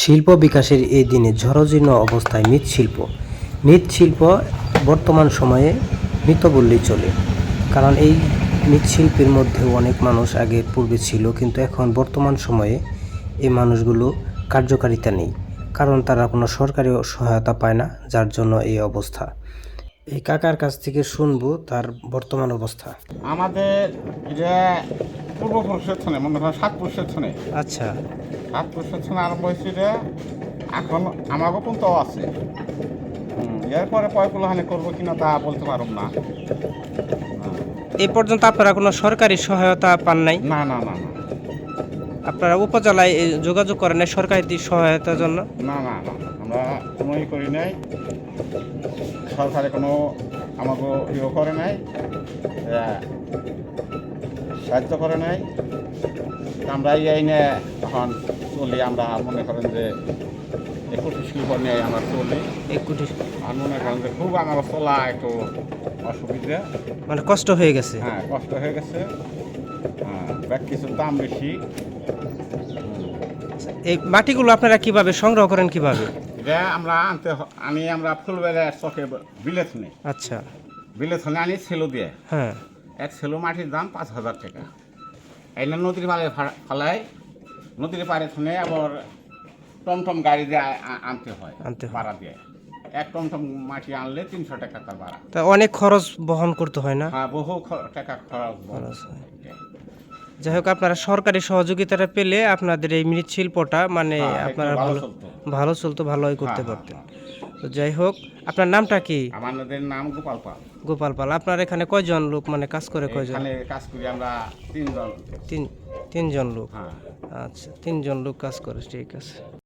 শিল্প বিকাশের এই দিনে ঝড়জীর্ণ অবস্থায় মৃৎশিল্প মৃৎশিল্প বর্তমান সময়ে মৃত বললেই চলে। কারণ এই মৃৎশিল্পের মধ্যেও অনেক মানুষ আগে পূর্বে ছিল, কিন্তু এখন বর্তমান সময়ে এই মানুষগুলো কার্যকারিতা নেই। কারণ তারা কোনো সরকারি সহায়তা পায় না, যার জন্য এই অবস্থা। এই কাকার কাছ থেকে শুনব তার বর্তমান অবস্থা। আমাদের এটা পূর্বপুরুষের থনে মনে করেন সাত পুরুষের থনে আচ্ছা। সাত পুরুষের থনে আরম্ভ হয়েছে এটা এখন আমারও পর্যন্ত আছে। এরপরে পয়গুলো হানি করব কিনা তা বলতে পারব না। এই পর্যন্ত আপনারা কোনো সরকারি সহায়তা পান নাই? না না না না। আপনারা উপজেলায় যোগাযোগ করেন নাই সরকারি সহায়তার জন্য? না না না আমরা কোনোই করি নাই। সরকারে কোনো আমাকে ইয়ে করে নাই। সাহায্য করে নাই। আমরা এই আইনে এখন চলি আমরা মনে করেন যে একুশ শিল্প নিয়ে আমরা চলি। এক কোটি আর মনে করেন যে খুব আমার চলা একটু অসুবিধা। মানে কষ্ট হয়ে গেছে? হ্যাঁ কষ্ট হয়ে গেছে। হ্যাঁ কিছুর দাম বেশি। এই মাটিগুলো আপনারা কীভাবে সংগ্রহ করেন কীভাবে? এটা আমরা আনতে আনি আমরা ফুলবেড়ে চকে বিলেত নেই আচ্ছা। বিলেত আনি সেলো দিয়ে। হ্যাঁ। এক সেলো মাটির দাম পাঁচ হাজার টাকা। এই না নদীর পাড়ে ফা- ফালাই নদীর পাড়ে শুনে আবার টমটম গাড়ি দিয়ে আনতে হয় আনতে ভাড়া দিয়ে। এক টমটম মাটি আনলে তিনশো টাকা তার ভাড়া। তা অনেক খরচ বহন করতে হয় না? হ্যাঁ বহু টাকা খরচ। খরচ হয়। যাই হোক আপনারা সরকারি সহযোগিতাটা পেলে আপনাদের এই মৃৎশিল্পটা মানে হ্যাঁ, আপনারা ভালো ভালো চলতো। ভালোই করতে হ্যাঁ, পারতেন। তো যাই হোক আপনার নামটা কি? আমাদের নাম গোপাল পাল। গোপাল পাল। আপনার এখানে কয়জন লোক মানে কাজ করে কয়জন? এখানে কাজ করি আমরা তিনজন। তিন তিনজন লোক। হ্যাঁ। আচ্ছা তিনজন লোক কাজ করে ঠিক আছে।